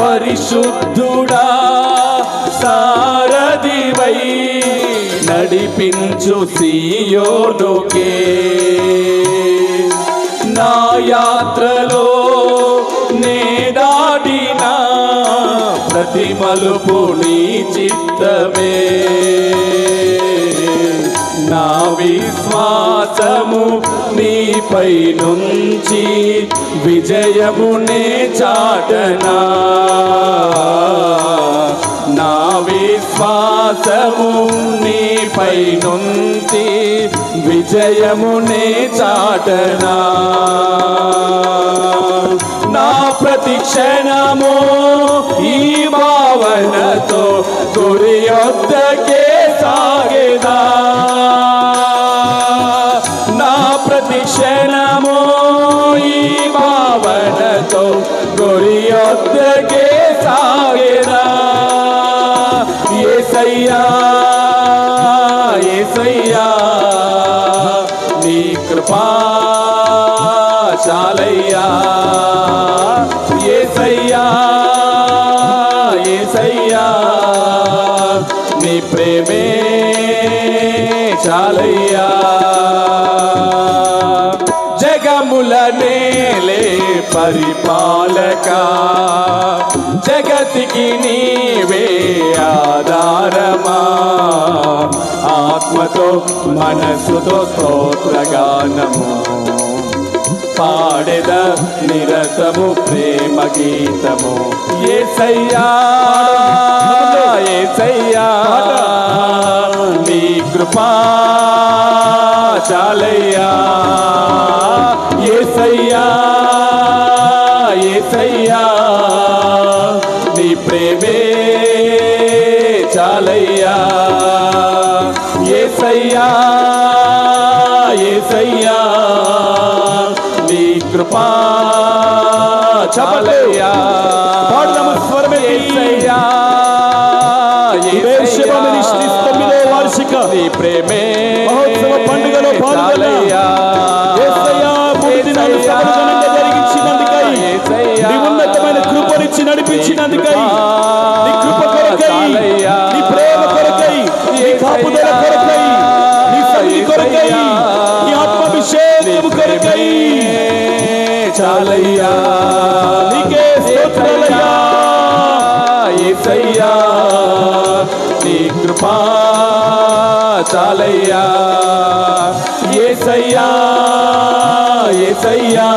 పరిశుద్ధుడా సారథివై నడిపించు సీయోనుకే. నా యాత్రలో నే దాడిన ప్రతి మలుపు నీ చిత్తమే. నా విశ్వాసము నీపై నుంచి విజయమునే చాటనా. నా విశ్వాసము నీపై నుంచి విజయమునే చాటనా. నా ప్రతి క్షణము ఈ భావనతో గురి వద్దకే సాగేదా గురి వద్దకే సాగేదా ఏసయ్యా ఏసయ్యా నీ కృపా చాలయ్యా ఏసయ్యా ఏసయ్యా నీ ప్రేమే చాలయ్యా జగముల నేలే పరిపాలక జగతికి నీవే ఆధారమా? ఆత్మతో మనసుతో స్తోత్రగానము. పాడెద నిరతము ప్రేమ గీతము. ఏసయ్యా ఏసయ్యా నీ కృపా చాలయ్యా. ఏసయ్యా నీ ప్రేమే చాలయ్యా ఏసయ్యా ఏసయ్యా నీ కృపా చాలయ్యా పాడదాము స్వరమే ఏసయ్యా బెర్షెబా మినిస్ట్రీస్ తొమ్మిదో వార్షిక నీ ప్రేమే మహోత్సవ పండుగలో పాల్గొన్న ఆత్మాభిషేకము కొరకై చాలయ్యా నీకే స్తోత్రాలయ్యా. ఏసయ్యా నీ కృపా చాలయ్యా ఏసయ్యా ఏసయ్యా